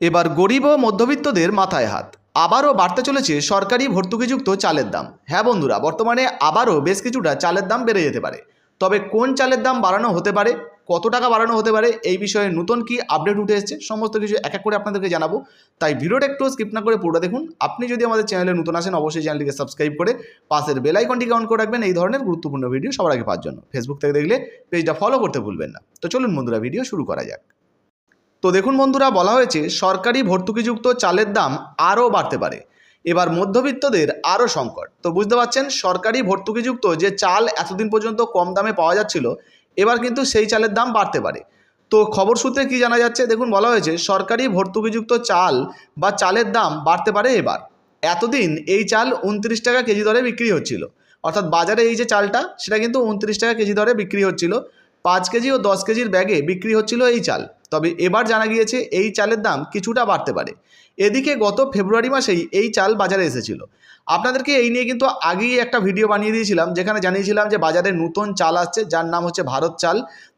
এবার গরিব ও মধ্যবিত্তদের মাথায় হাত। আবারও বাড়তে চলেছে সরকারি ভর্তুকিযুক্ত চালের দাম। হ্যাঁ বন্ধুরা, বর্তমানে আবারও বেশ কিছুটা চালের দাম বেড়ে যেতে পারে। তবে কোন চালের দাম বাড়ানো হতে পারে, কত টাকা বাড়ানো হতে পারে, এই বিষয়ে নতুন কি আপডেট উঠে এসেছে, সমস্ত কিছু এক এক করে আপনাদেরকে জানাব। তাই ভিডিওটা একটু স্কিপ না করে পুরোটা দেখুন। আপনি যদি আমাদের চ্যানেলে নতুন আসেন, অবশ্যই চ্যানেলটিকে সাবস্ক্রাইব করে পাশের বেল আইকনটিকে অন করে রাখবেন। এই ধরনের গুরুত্বপূর্ণ ভিডিও সবার আগে পাওয়ার জন্য। ফেসবুক থেকে দেখলে পেজটা ফলো করতে ভুলবেন না। তো চলুন বন্ধুরা ভিডিও শুরু করা যাক। তো দেখুন বন্ধুরা, বলা হয়েছে সরকারি ভর্তুকিযুক্ত চালের দাম আরও বাড়তে পারে। এবার মধ্যবিত্তদের আরও সংকট। তো বুঝতে পারছেন, সরকারি ভর্তুকিযুক্ত যে চাল এতদিন পর্যন্ত কম দামে পাওয়া যাচ্ছিল, এবার কিন্তু সেই চালের দাম বাড়তে পারে। তো খবর সূত্রে কি জানা যাচ্ছে? দেখুন, বলা হয়েছে সরকারি ভর্তুকিযুক্ত চাল বা চালের দাম বাড়তে পারে এবার। এতদিন এই চাল উনত্রিশ টাকা কেজি দরে বিক্রি হচ্ছিল। অর্থাৎ বাজারে এই যে চালটা, সেটা কিন্তু উনত্রিশ টাকা কেজি দরে বিক্রি হচ্ছিল। পাঁচ কেজি ও দশ কেজির ব্যাগে বিক্রি হচ্ছিল এই চাল। তবে এবার জানা গিয়েছে এই চালের দাম কিছুটা বাড়তে পারে। এদিকে গত ফেব্রুয়ারি মাসেই এই চাল বাজারে এসেছিল। আপনাদেরকে এই নিয়ে কিন্তু আগেই একটা ভিডিও বানিয়ে দিয়েছিলাম, যেখানে জানিয়েছিলাম যে বাজারে নতুন চাল আসছে, যার নাম হচ্ছে ভারত চাল,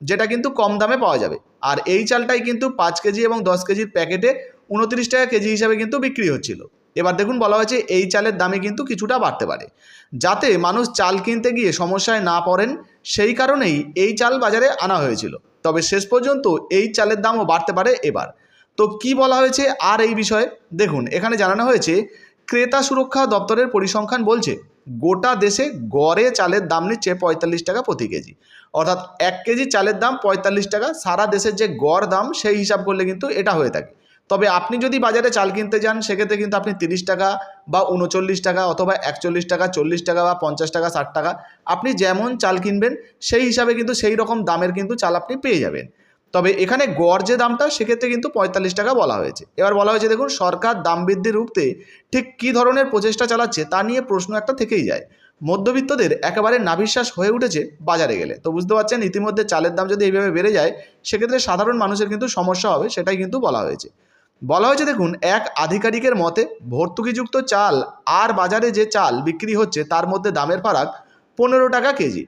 যেটা কিন্তু কম দামে পাওয়া যাবে। আর এই চালটাই কিন্তু পাঁচ কেজি এবং দশ কেজির প্যাকেটে উনত্রিশ টাকা কেজি হিসাবে কিন্তু বিক্রি হচ্ছিল। এবার দেখুন বলা হয়েছে এই চালের দামে কিন্তু কিছুটা বাড়তে পারে। যাতে মানুষ চাল কিনতে গিয়ে সমস্যায় না পড়েন, সেই কারণেই এই চাল বাজারে আনা হয়েছিল। তবে শেষ পর্যন্ত এই চালের দামও বাড়তে পারে এবার। তো কি বলা হয়েছে আর এই বিষয়ে? দেখুন, এখানে জানানো হয়েছে, ক্রেতা সুরক্ষা দপ্তরের পরিসংখ্যান বলছে, গোটা দেশে গড়ে চালের দাম নিচ্ছে পঁয়তাল্লিশ টাকা প্রতি কেজি। অর্থাৎ এক কেজি চালের দাম পঁয়তাল্লিশ টাকা, সারা দেশের যে গড় দাম, সেই হিসাব করলে কিন্তু এটা হয়ে থাকে। তবে আপনি যদি বাজারে চাল কিনতে যান, সেক্ষেত্রে কিন্তু আপনি তিরিশ টাকা বা উনচল্লিশ টাকা অথবা একচল্লিশ টাকা, চল্লিশ টাকা বা পঞ্চাশ টাকা, ষাট টাকা, আপনি যেমন চাল কিনবেন, সেই হিসাবে কিন্তু সেই রকম দামের কিন্তু চাল আপনি পেয়ে যাবেন। তবে এখানে গড় যে দামটা, সেক্ষেত্রে কিন্তু পঁয়তাল্লিশ টাকা বলা হয়েছে। এবার বলা হয়েছে, দেখুন, সরকার দাম বৃদ্ধি রুখতে ঠিক কী ধরনের প্রচেষ্টা চালাচ্ছে, তা নিয়ে প্রশ্ন একটা থেকেই যায়। মধ্যবিত্তদের একেবারে নাভিশ্বাস হয়ে উঠেছে বাজারে গেলে। তো বুঝতে পারছেন, ইতিমধ্যে চালের দাম যদি এইভাবে বেড়ে যায়, সেক্ষেত্রে সাধারণ মানুষের কিন্তু সমস্যা হবে, সেটাই কিন্তু বলা হয়েছে। বলা হয়েছে, দেখুন, এক আধিকারিকের মতে ভর্তুকিযুক্ত চাল আর বাজারে যে চাল বিক্রি হচ্ছে, তার মধ্যে দামের ফারাক পনেরো টাকা কেজি।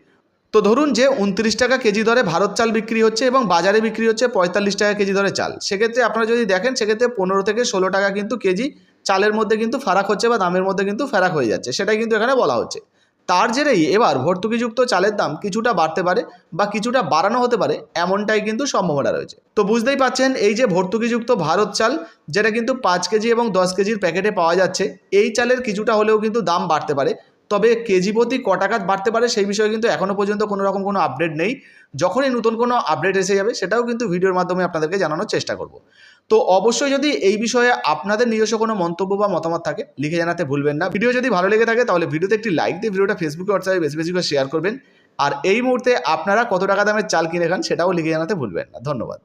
তো ধরুন যে উনত্রিশ টাকা কেজি দরে ভারত চাল বিক্রি হচ্ছে এবং বাজারে বিক্রি হচ্ছে পঁয়তাল্লিশ টাকা কেজি দরে চাল। সেক্ষেত্রে আপনারা যদি দেখেন, সেক্ষেত্রে পনেরো থেকে ষোলো টাকা কিন্তু কেজি চালের মধ্যে কিন্তু ফারাক হচ্ছে বা দামের মধ্যে কিন্তু ফারাক হয়ে যাচ্ছে। সেটাই কিন্তু এখানে বলা হচ্ছে। তার জেরেই এবার ভর্তুকিযুক্ত চালের দাম কিছুটা বাড়তে পারে বা কিছুটা বাড়ানো হতে পারে এমনটাই কিন্তু সম্ভাবনা রয়েছে। তো বুঝতেই পাচ্ছেন, এই যে ভর্তুকিযুক্ত ভারত চাল, যেটা কিন্তু পাঁচ কেজি এবং দশ কেজির প্যাকেটে পাওয়া যাচ্ছে, এই চালের কিছুটা হলেও কিন্তু দাম বাড়তে পারে। তবে কেজি প্রতি ক টাকা বাড়তে পারে সেই বিষয়ে কিন্তু এখনও পর্যন্ত কোনো রকম কোনো আপডেট নেই। যখনই নতুন কোনো আপডেট এসে যাবে, সেটাও কিন্তু ভিডিওর মাধ্যমে আপনাদেরকে জানানোর চেষ্টা করব। তো অবশ্যই যদি এই বিষয়ে আপনাদের নিজস্ব কোনো মন্তব্য বা মতামত থাকে, লিখে জানাতে ভুলবেন না। ভিডিও যদি ভালো লেগে থাকে, তাহলে ভিডিওতে একটি লাইক দিয়ে ভিডিওটা ফেসবুকে হোয়াটসঅ্যাপে বেশি বেশি করে শেয়ার করবেন। আর এই মুহূর্তে আপনারা কত টাকা দামের চাল কিনে খান, সেটাও লিখে জানাতে ভুলবেন না। ধন্যবাদ।